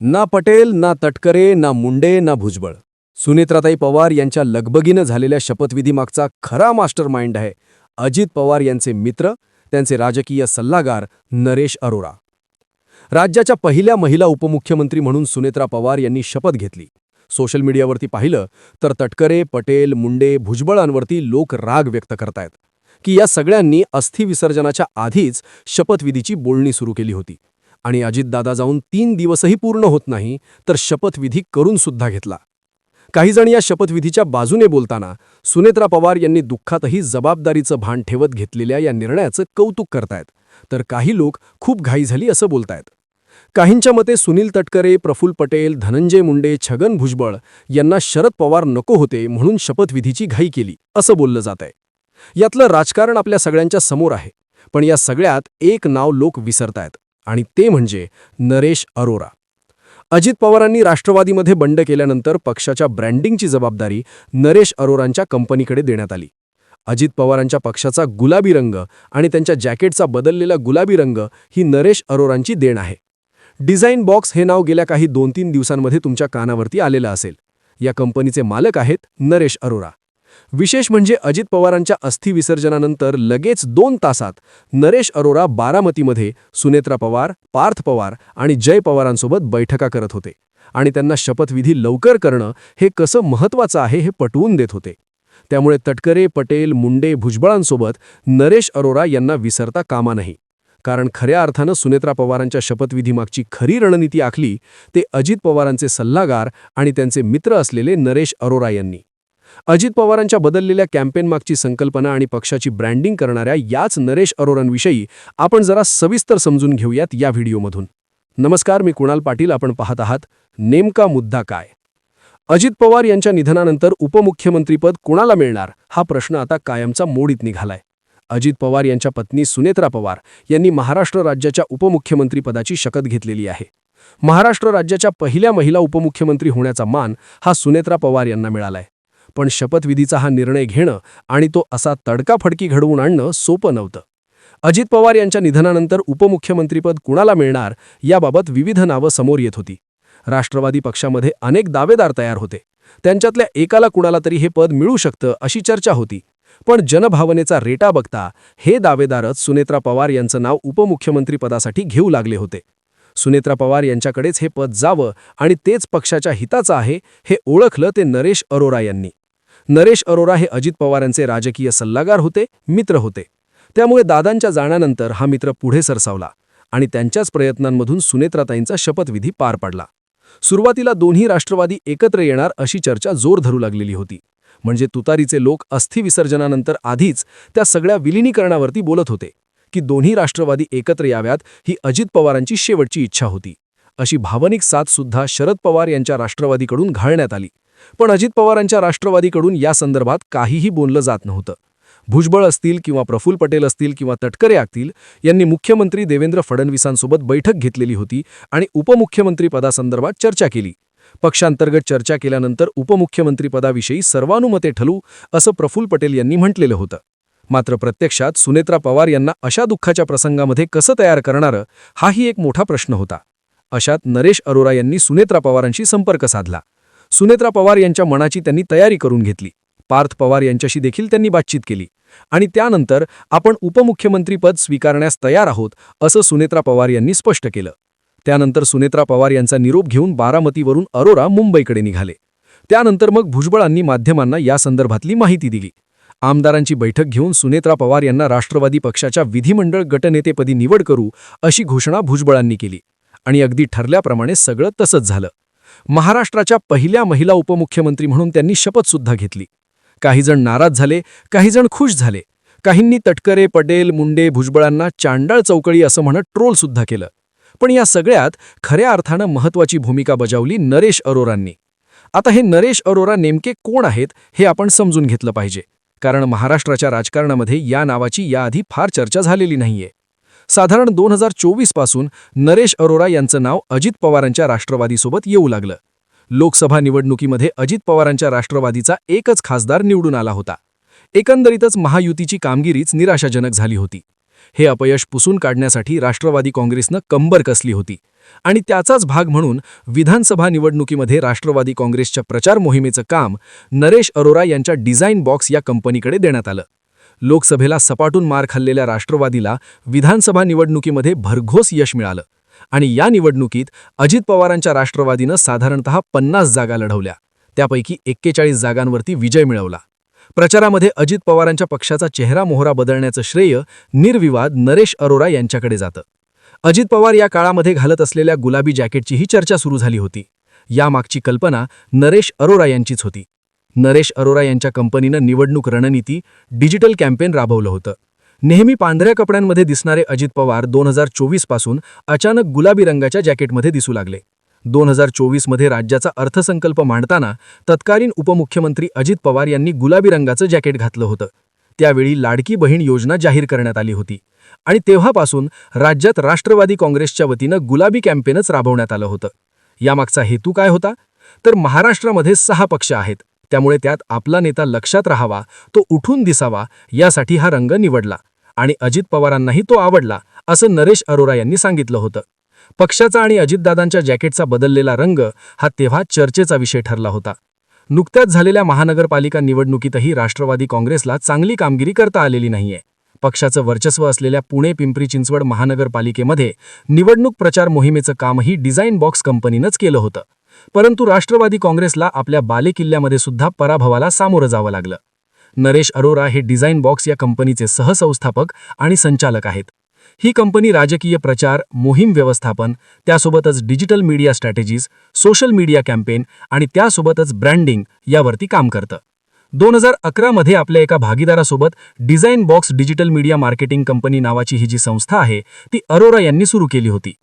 ना पटेल ना तटकरे ना मुंडे ना भुजबळ. सुनेत्राताई पवार यांच्या लगबगीनं झालेल्या शपथविधीमागचा खरा मास्टर माइंड आहे. अजित पवार यांचे मित्र त्यांचे राजकीय सल्लागार नरेश अरोरा. राज्याच्या पहिल्या महिला उपमुख्यमंत्री म्हणून सुनेत्रा पवार यांनी शपथ घेतली. सोशल मीडियावरती पाहिलं तर तटकरे पटेल मुंडे भुजबळांवरती लोक राग व्यक्त करतायत की या सगळ्यांनी अस्थिविसर्जनाच्या आधीच शपथविधीची बोलणी सुरू केली होती. आणि अजितदादा जाऊन तीन दिवसही पूर्ण होत नाही तर शपथविधी करून सुद्धा घेतला. काहीजण या शपथविधीच्या बाजूने बोलताना सुनेत्रा पवार यांनी दुःखातही जबाबदारीचं भान ठेवत घेतलेल्या या निर्णयाचं कौतुक करतायत. तर काही लोक खूप घाई झाली असं बोलतायत. काहींच्या मते सुनील तटकरे प्रफुल्ल पटेल धनंजय मुंडे छगन भुजबळ यांना शरद पवार नको होते म्हणून शपथविधीची घाई केली असं बोललं जात आहे यातलं राजकारण आपल्या सगळ्यांच्या समोर आहे पण या सगळ्यात एक नाव लोक विसरतायत. आणि ते म्हणजे नरेश अरोरा. अजित पवारांनी राष्ट्रवादीमध्ये बंड केल्यानंतर पक्षाच्या ब्रँडिंगची जबाबदारी नरेश अरोरांच्या कंपनीकडे देण्यात आली. अजित पवारांच्या पक्षाचा गुलाबी रंग आणि त्यांच्या जॅकेटचा बदललेला गुलाबी रंग ही नरेश अरोरांची देण आहे. डिझाईन बॉक्स हे नाव गेल्या काही दोन तीन दिवसांमध्ये तुमच्या कानावरती आलेलं असेल. या कंपनीचे मालक आहेत नरेश अरोरा. विशेष म्हणजे अजित पवारांच्या अस्थिविसर्जनानंतर लगेच दोन तासात नरेश अरोरा बारामतीमध्ये सुनेत्रा पवार पार्थ पवार आणि जय पवारांसोबत बैठका करत होते. आणि त्यांना शपथविधी लवकर करणं हे कसं महत्त्वाचं आहे हे पटवून देत होते. त्यामुळे तटकरे पटेल मुंडे भुजबळांसोबत नरेश अरोरा यांना विसरता कामा नाही. कारण खऱ्या अर्थानं सुनेत्रा पवारांच्या शपथविधीमागची खरी रणनीती आखली ते अजित पवारांचे सल्लागार आणि त्यांचे मित्र असलेले नरेश अरोरा यांनी. अजित पवारांच्या बदललेल्या कॅम्पेनमागची संकल्पना आणि पक्षाची ब्रँडिंग करणाऱ्या याच नरेश अरोरांविषयी आपण जरा सविस्तर समजून घेऊयात या व्हिडिओमधून. नमस्कार मी कुणाल पाटील आपण पाहत आहात नेमका मुद्दा काय? अजित पवार यांच्या निधनानंतर उपमुख्यमंत्रीपद कोणाला मिळणार? हा प्रश्न आता कायमचा मोडीत निघालाय. अजित पवार यांच्या पत्नी सुनेत्रा पवार यांनी महाराष्ट्र राज्याच्या उपमुख्यमंत्रीपदाची शपथ घेतलेली आहे. महाराष्ट्र राज्याच्या पहिल्या महिला उपमुख्यमंत्री होण्याचा मान हा सुनेत्रा पवार यांना मिळालाय. पण शपथविधीचा हा निर्णय घेणं आणि तो असा तडकाफडकी घडवून आणणं सोपं नव्हतं. अजित पवार यांच्या निधनानंतर उपमुख्यमंत्रीपद कुणाला मिळणार याबाबत विविध नावं समोर येत होती. राष्ट्रवादी पक्षामध्ये अनेक दावेदार तयार होते. त्यांच्यातल्या एकाला कुणाला तरी हे पद मिळू शकतं अशी चर्चा होती. पण जनभावनेचा रेटा बघता हे दावेदारच सुनेत्रा पवार यांचं नाव उपमुख्यमंत्रीपदासाठी घेऊ लागले होते. सुनेत्रा पवार यांच्याकडेच हे पद जावं आणि तेच पक्षाच्या हिताचं आहे हे ओळखलं ते नरेश अरोरा यांनी. नरेश अरोरा हे अजित पवारांचे राजकीय सल्लागार होते मित्र होते. त्यामुळे दादांच्या जाण्यानंतर हा मित्र पुढे सरसावला आणि त्यांच्याच प्रयत्नांमधून सुनेत्राताईंचा शपथविधी पार पडला. सुरुवातीला दोन्ही राष्ट्रवादी एकत्र येणार अशी चर्चा जोर धरू लागलेली होती. म्हणजे तुतारीचे लोक अस्थिविसर्जनानंतर आधीच त्या सगळ्या विलिनीकरणावरती बोलत होते की दोन्ही राष्ट्रवादी एकत्र याव्यात ही अजित पवारांची शेवटची इच्छा होती. अशी भावनिक साथ सुद्धा शरद पवार यांच्या राष्ट्रवादीकडून घालण्यात आली. पण अजित पवारांच्या राष्ट्रवादीकडून या संदर्भात काहीही बोललं जात नव्हतं. भुजबळ असतील किंवा प्रफुल्ल पटेल असतील किंवा तटकरे असतील यांनी मुख्यमंत्री देवेंद्र फडणवीसांसोबत बैठक घेतलेली होती आणि उपमुख्यमंत्रीपदासंदर्भात चर्चा केली. पक्षांतर्गत चर्चा केल्यानंतर उपमुख्यमंत्रीपदाविषयी सर्वानुमते ठलू असं प्रफुल्ल पटेल यांनी म्हटलेलं होतं. मात्र प्रत्यक्षात सुनेत्रा पवार यांना अशा दुःखाच्या प्रसंगामध्ये कसं तयार करणारं हाही एक मोठा प्रश्न होता. अशात नरेश अरोरा यांनी सुनेत्रा पवारांशी संपर्क साधला. सुनेत्रा पवार यांच्या मनाची त्यांनी तयारी करून घेतली. पार्थ पवार यांच्याशी देखील त्यांनी बातचीत केली. आणि त्यानंतर आपण उपमुख्यमंत्रीपद स्वीकारण्यास तयार आहोत असं सुनेत्रा पवार यांनी स्पष्ट केलं. त्यानंतर सुनेत्रा पवार यांचा निरोप घेऊन बारामतीवरून अरोरा मुंबईकडे निघाले. त्यानंतर मग भुजबळांनी माध्यमांना या संदर्भातली माहिती दिली. आमदारांची बैठक घेऊन सुनेत्रा पवार यांना राष्ट्रवादी पक्षाच्या विधिमंडळ गटनेतेपदी निवड करू अशी घोषणा भुजबळांनी केली. आणि अगदी ठरल्याप्रमाणे सगळं तसंच झालं. महाराष्ट्राच्या पहिल्या महिला उपमुख्यमंत्री म्हणून त्यांनी शपथसुद्धा घेतली. काहीजण नाराज झाले काहीजण खुश झाले. काहींनी तटकरे पटेल मुंडे भुजबळांना चांडाळ चौकळी असं म्हणत ट्रोलसुद्धा केलं. पण या सगळ्यात खऱ्या अर्थानं महत्त्वाची भूमिका बजावली नरेश अरोरांनी. आता हे नरेश अरोरा नेमके कोण आहेत हे आपण समजून घेतलं पाहिजे. कारण महाराष्ट्राच्या राजकारणामध्ये या नावाची याआधी फार चर्चा झालेली नाहीये. साधारण दोन हजार चोवीसपासून नरेश अरोरा यांचं नाव अजित पवारांच्या राष्ट्रवादीसोबत येऊ लागलं. लोकसभा निवडणुकीमध्ये अजित पवारांच्या राष्ट्रवादीचा एकच खासदार निवडून आला होता. एकंदरीतच महायुतीची कामगिरीच निराशाजनक झाली होती. हे अपयश पुसून काढण्यासाठी राष्ट्रवादी काँग्रेसनं कंबर कसली होती. आणि त्याचाच भाग म्हणून विधानसभा निवडणुकीमध्ये राष्ट्रवादी काँग्रेसच्या प्रचार मोहिमेचं काम नरेश अरोरा यांच्या डिझाईन बॉक्स या कंपनीकडे देण्यात आलं. लोकसभेला सपाटून मार खाल्लेल्या राष्ट्रवादीला विधानसभा निवडणुकीमध्ये भरघोस यश मिळालं. आणि या निवडणुकीत अजित पवारांच्या राष्ट्रवादीनं साधारणतः पन्नास जागा लढवल्या. त्यापैकी एक्केचाळीस जागांवरती विजय मिळवला. प्रचारामध्ये अजित पवारांच्या पक्षाचा चेहरा मोहरा बदलण्याचं श्रेय निर्विवाद नरेश अरोरा यांच्याकडे जातं. अजित पवार या काळामध्ये घालत असलेल्या गुलाबी जॅकेटचीही चर्चा सुरू झाली होती. यामागची कल्पना नरेश अरोरा यांचीच होती. नरेश अरोरा यांच्या कंपनीनं निवडणूक रणनीती डिजिटल कॅम्पेन राबवलं होतं. नेहमी पांढऱ्या कपड्यांमध्ये दिसणारे अजित पवार दोन हजार चोवीसपासून अचानक गुलाबी रंगाच्या जॅकेटमध्ये दिसू लागले. दोन हजार चोवीसमध्ये राज्याचा अर्थसंकल्प मांडताना तत्कालीन उपमुख्यमंत्री अजित पवार यांनी गुलाबी रंगाचं जॅकेट घातलं होतं. त्यावेळी लाडकी बहीण योजना जाहीर करण्यात आली होती आणि तेव्हापासून राज्यात राष्ट्रवादी काँग्रेसच्या वतीनं गुलाबी कॅम्पेनच राबवण्यात आलं होतं. यामागचा हेतू काय होता? तर महाराष्ट्रामध्ये सहा पक्ष आहेत. त्यामुळे त्यात आपला नेता लक्षात राहावा तो उठून दिसावा यासाठी हा रंग निवडला. आणि अजित पवारांनाही तो आवडला असं नरेश अरोरा यांनी सांगितलं होतं. पक्षाचा आणि अजितदादांच्या जॅकेटचा बदललेला रंग हा तेव्हा चर्चेचा विषय ठरला होता. नुकत्याच झालेल्या महानगरपालिका निवडणुकीतही राष्ट्रवादी काँग्रेसला चांगली कामगिरी करता आलेली नाहीये. पक्षाचं वर्चस्व असलेल्या पुणे पिंपरी चिंचवड महानगरपालिकेमध्ये निवडणूक प्रचार मोहिमेचं कामही डिझाईन बॉक्स कंपनीनंच केलं होतं. परंतु राष्ट्रवादी काँग्रेसला आपल्या बालेकिल्ल्यामध्ये सुद्धा पराभवाला सामोरं जावं लागलं. नरेश अरोरा हे डिझाईन बॉक्स या कंपनीचे सहसंस्थापक आणि संचालक आहेत. ही कंपनी राजकीय प्रचार मोहीम व्यवस्थापन त्यासोबतच digital media strategies social media campaign आणि त्यासोबतच ब्रँडिंग यावरती काम करतं. दोन हजार अकरामध्ये आपल्या एका भागीदारासोबत design box digital media marketing company नावाची ही जी संस्था आहे ती अरोरा यांनी सुरू केली होती.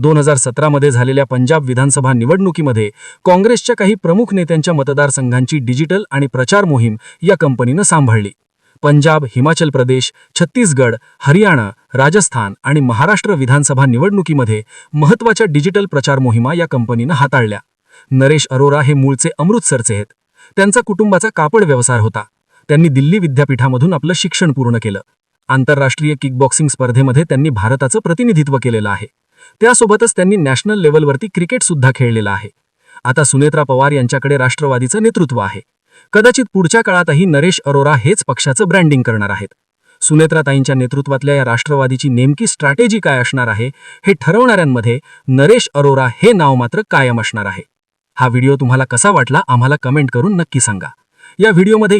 दोन हजार सतरामध्ये झालेल्या पंजाब विधानसभा निवडणुकीमध्ये काँग्रेसच्या काही प्रमुख नेत्यांच्या मतदारसंघांची डिजिटल आणि प्रचार मोहीम या कंपनीनं सांभाळली. पंजाब हिमाचल प्रदेश छत्तीसगड हरियाणा राजस्थान आणि महाराष्ट्र विधानसभा निवडणुकीमध्ये महत्त्वाच्या डिजिटल प्रचार मोहिमा या कंपनीनं हाताळल्या. नरेश अरोरा हे मूळचे अमृतसरचे आहेत. त्यांचा कुटुंबाचा कापड व्यवसाय होता. त्यांनी दिल्ली विद्यापीठामधून आपलं शिक्षण पूर्ण केलं. आंतरराष्ट्रीय किकबॉक्सिंग स्पर्धेमध्ये त्यांनी भारताचं प्रतिनिधित्व केलेलं आहे. त्यासोबतच त्यांनी नॅशनल लेवलवरती क्रिकेट सुद्धा आहे. आता सुनेत्रा पवार यांच्याकडे राष्ट्रवादीचं नेतृत्व आहे. कदाचित पुढच्या काळातही नरेश अरोरा हेच पक्षाचं ब्रँडिंग करणार आहेत. सुनेत्राताईंच्या नेतृत्वातल्या या राष्ट्रवादीची नेमकी स्ट्रॅटेजी काय असणार आहे हे ठरवणाऱ्यांमध्ये नरेश अरोरा हे नाव मात्र कायम असणार आहे. हा व्हिडिओ तुम्हाला कसा वाटला आम्हाला कमेंट करून नक्की सांगा. या व्हिडिओमध्ये